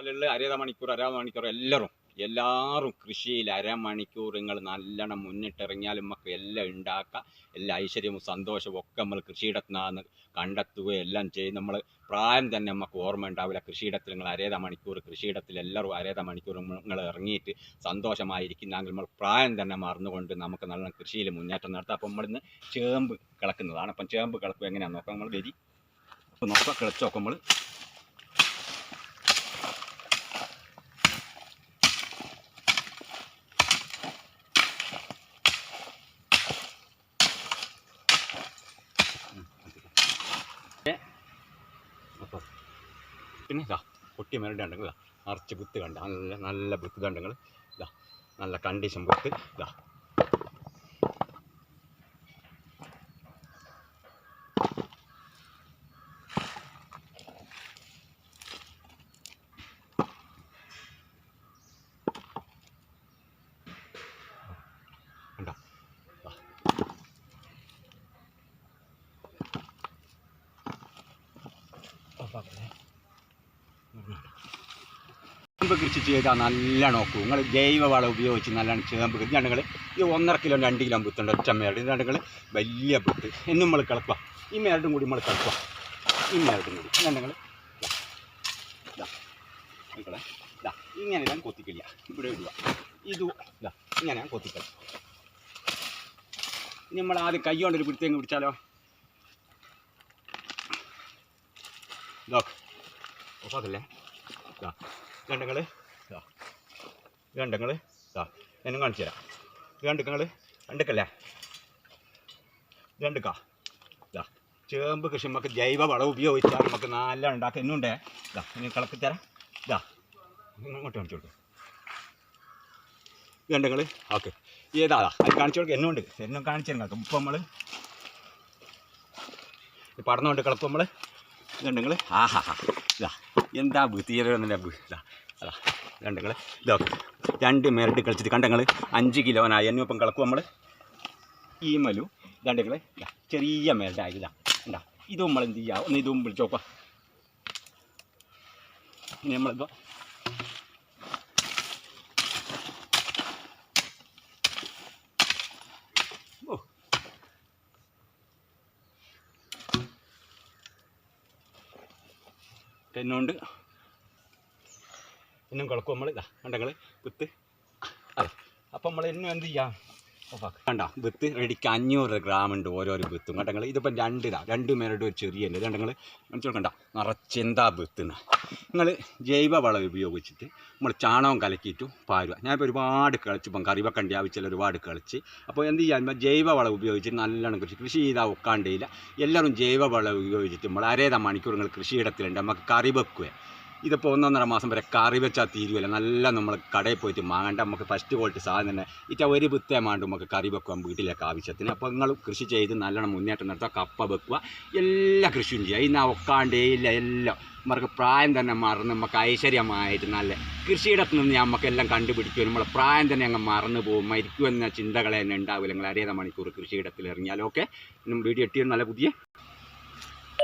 അതിലുള്ള അര മണിക്കൂർ അര മണിക്കൂർ എല്ലാവരും എല്ലാവരും കൃഷിയിൽ അരമണിക്കൂർ നിങ്ങൾ നല്ലോണം മുന്നിട്ടിറങ്ങിയാലും നമുക്ക് എല്ലാം ഉണ്ടാക്കാം. എല്ലാ ഐശ്വര്യവും സന്തോഷവും ഒക്കെ നമ്മൾ കൃഷിയിടത്തിനാന്ന് കണ്ടെത്തുകയും എല്ലാം ചെയ്യും. നമ്മൾ പ്രായം തന്നെ നമുക്ക് ഓർമ്മ ഉണ്ടാവില്ല. കൃഷിയിടത്തിൽ നിങ്ങൾ അരേത മണിക്കൂർ കൃഷിയിടത്തിൽ എല്ലാവരും അരേത മണിക്കൂർ നിങ്ങൾ ഇറങ്ങിയിട്ട് സന്തോഷമായിരിക്കുന്നെങ്കിൽ നമ്മൾ പ്രായം തന്നെ മറന്നുകൊണ്ട് നമുക്ക് നല്ല കൃഷിയിൽ മുന്നേറ്റം നടത്താം. അപ്പം നമ്മളിന്ന് ചേമ്പ് കിളക്കുന്നതാണ്. അപ്പം ചേമ്പ് കിളക്കുക എങ്ങനെയാണെന്ന് നോക്കാം? നമ്മൾ വരി. നോക്കാം കിളച്ച് നോക്കാം പിന്നെ ഇതാ പൊട്ടി മരണ്ട ഉണ്ടെങ്കിൽ നിറച്ച് ബുത്ത് കണ്ട. നല്ല നല്ല ബുത്ത് കണ്ടെങ്കിൽ ഇതാ നല്ല കണ്ടീഷൻ ബുത്ത് ഇതാ ചേമ്പ് കൃഷി ചെയ്താൽ നല്ല നോക്കും. നിങ്ങൾ ജൈവ വളം ഉപയോഗിച്ച് നല്ലോണം ചേമ്പ് കൃഷി. ഞങ്ങൾ ഈ ഒന്നര കിലോ രണ്ട് കിലോ ബുത്തുണ്ട് ഒറ്റ മേരട്. രണ്ടുകൾ വലിയ ബുത്ത് എന്നും നമ്മൾ കിളക്കുക ഈ മേരടും കൂടി നമ്മൾ കിളക്കുക ഈ മേരടും കൂടി. രണ്ടുങ്ങൾ മക്കളെ ഇതാ. ഇങ്ങനെ ഞാൻ കൊത്തിക്കില്ല ഇവിടെ ഇടുക. ഇത് ഇതാ ഇങ്ങനെ ഞാൻ കൊത്തിക്കളി നമ്മൾ ആദ്യം കൈ കൊണ്ടൊരു പിടുത്തേങ്ങ് പിടിച്ചാലോ? ഇതോ ഓഫാക്കല്ലേ ഇതാ ഗണ്ടങ്ങൾ ഇതാ. ഗണ്ടങ്ങൾ ഇതാ. എന്നും കാണിച്ചു തരാം. ഗണ്ടുക്കങ്ങൾ കണ്ടുക്കല്ലേ ഗണ്ടുക്ക ഇതാ. ചേമ്പ് കൃഷി നമുക്ക് ജൈവ വളം ഉപയോഗിച്ചാൽ നമുക്ക് നല്ല ഉണ്ടാക്കാം. എന്നുണ്ടേ ഇതാ. ഇനി കളക്കി തരാം. ഇതാ. ഇങ്ങോട്ട് കാണിച്ചു കൊടുക്കും. ഗണ്ടങ്ങൾ ഓക്കെ. ഏതാ അത് കാണിച്ചു കൊടുക്കുക എന്നുണ്ട്. എന്നും കാണിച്ചു തരാം ഇപ്പം നമ്മൾ പടന്നുകൊണ്ട് കളപ്പം നമ്മൾ ഗണ്ടങ്ങൾ ആഹാ ഇതാ എന്താ തീരെന്നില്ല ഇതാ അതാ കണ്ടങ്ങൾ ഇതൊക്കെ രണ്ട് മെരട് കളിച്ചിട്ട് കണ്ടങ്ങൾ അഞ്ച് കിലോനായി എന്നിപ്പം കളക്കും നമ്മൾ ഈ മലു കണ്ടങ്ങൾ ചെറിയ മെരടായി. ഇതാ ഉണ്ടാ ഇതും നമ്മൾ എന്ത് ഒന്ന് ഇതും വിളിച്ചോക്കാം ഇനി നമ്മളിപ്പോൾ എന്നുകൊണ്ട് ഇന്നും കിളക്കും നമ്മൾ ഇതാ കണ്ടങ്ങൾ കുത്ത്. അപ്പം നമ്മൾ ഇന്നും എന്ത് ചെയ്യാം? കണ്ട? വിത്ത് റെഡിക്ക് അഞ്ഞൂറ് ഗ്രാം ഉണ്ട് ഓരോരോ വിത്തും. കണ്ടങ്ങൾ ഇതിപ്പം രണ്ട് ഇതാ രണ്ട് മേലോട്ട് ഒരു ചെറിയ ഉണ്ട് മനസ്സിൽ കണ്ട നിറച്ചെന്താ വിത്ത് നിങ്ങൾ ജൈവ വളം ഉപയോഗിച്ചിട്ട് നമ്മൾ ചാണകം കലക്കിയിട്ടും പാരുക. ഞാനിപ്പോൾ ഒരുപാട് കളിച്ചു ഇപ്പം കറിവക്കണ്ടി ആവശ്യമില്ല ഒരുപാട് കളിച്ച്. അപ്പോൾ എന്ത് ചെയ്യാൻ ജൈവ വളം ഉപയോഗിച്ചിട്ട് നല്ലോണം കൃഷി കൃഷി ചെയ്താൽ ഒക്കാണ്ടില്ല എല്ലാവരും ജൈവ വളം ഉപയോഗിച്ചിട്ട് നമ്മൾ അരേത മണിക്കൂറുകൾ കൃഷിയിടത്തിലുണ്ട്. നമുക്ക് കറി ഇതിപ്പോൾ ഒന്നൊന്നര മാസം വരെ കറി വെച്ചാൽ തീരുവല്ല. നല്ല നമ്മൾ കടയിൽ പോയിട്ട് വാങ്ങേണ്ട നമുക്ക് ഫസ്റ്റ് ക്വാളിറ്റി സാധനം തന്നെ. ഇറ്റ ഒരു വിത്തേമാണ്ട് നമുക്ക് കറി വെക്കാം വീട്ടിലേക്ക് ആവശ്യത്തിന്. അപ്പോൾ നിങ്ങൾ കൃഷി ചെയ്ത് നല്ലോണം മുന്നേറ്റം നടത്തുക കപ്പ വെക്കുക എല്ലാ കൃഷിയും ചെയ്യുക ഇന്ന് ഒക്കാണ്ടേ ഇല്ല എല്ലാം. നമുക്ക് പ്രായം തന്നെ മറന്ന് നമുക്ക് ഐശ്വര്യമായിട്ട് നല്ല കൃഷിയിടത്ത് നിന്ന് നമുക്കെല്ലാം കണ്ടുപിടിക്കും നമ്മളെ പ്രായം തന്നെ അങ്ങ് മറന്നു പോകും. മരിക്കുമെന്ന ചിന്തകളെ തന്നെ ഉണ്ടാവില്ല നിങ്ങൾ അരേത മണിക്കൂർ കൃഷിയിടത്തിൽ ഇറങ്ങിയാലോ ഓക്കെ വീഡിയോ എട്ടിയും നല്ല പുതിയ